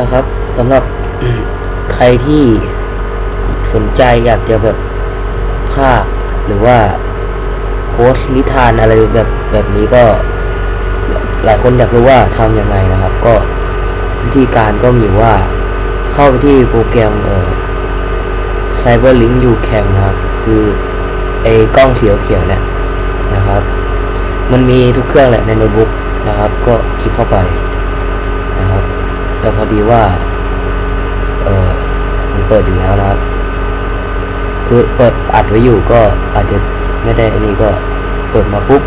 นะครับสำหรับใครที่สนใจอยากจะแบบภาคหรือว่าโพสนิทานอะไรแบบแบบนี้ก็ หลายคนอยากรู้ว่าทำยังไงนะครับ ก็วิธีการก็มีว่าเข้าไปที่โปรแกรมเอ่อ Cyberlink UCam นะครับ คือไอ้กล้องเขียวๆเนี่ยนะครับ มันมีทุกเครื่องแหละในโน้ตบุ๊กนะครับ ก็คลิกเข้าไป แต่พอดีว่า เออมันเปิดอยู่แล้วนะครับ คือเปิดอัดไว้อยู่ก็อาจจะไม่ได้อันนี้ก็เปิดมาปุ๊บ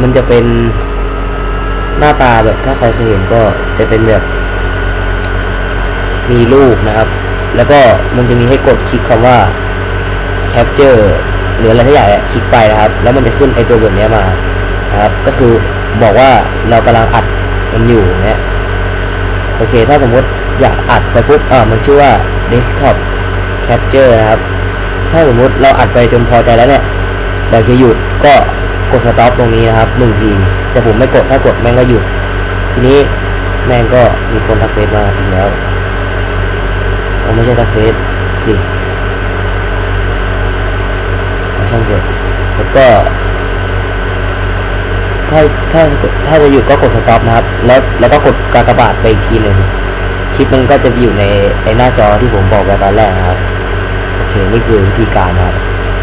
มันจะเป็นหน้าตาแบบถ้าใครเคยเห็นก็จะเป็นแบบ มีรูปนะครับ แล้วก็มันจะมีให้กดคลิกคำว่า capture หรืออะไรทั้งอย่างเนี่ยคลิกไปนะครับ แล้วมันจะขึ้นไอตัวแบบเนี้ยมานะครับ ก็คือบอกว่าเรากำลังอัดมันอยู่เนี่ย โอเค ถ้าสมมติอยากอัดไปปุ๊บอ่ามันชื่อว่า desktop capture นะครับ ถ้าสมมติเราอัดไปจนพอใจแล้วเนี่ยอยากจะหยุดก็กด stop ตรงนี้นะครับหนึ่งที แต่ผมไม่กด ถ้ากดแม่งก็หยุด ทีนี้แม่งก็มีคนทักเฟซมาอีกแล้วเอาไม่ใช่ทักเฟซสิเอช่างเถอะแล้วก็ ถ้าถ้าถ้าจะหยุดก็กดสต็อปนะครับ แล้วแล้วก็กดกากบาทไปอีกทีหนึ่งคลิปมันก็จะอยู่ในในหน้าจอที่ผมบอกไว้ตอนแรกนะครับ โอเค นี่คือวิธีการนะครับ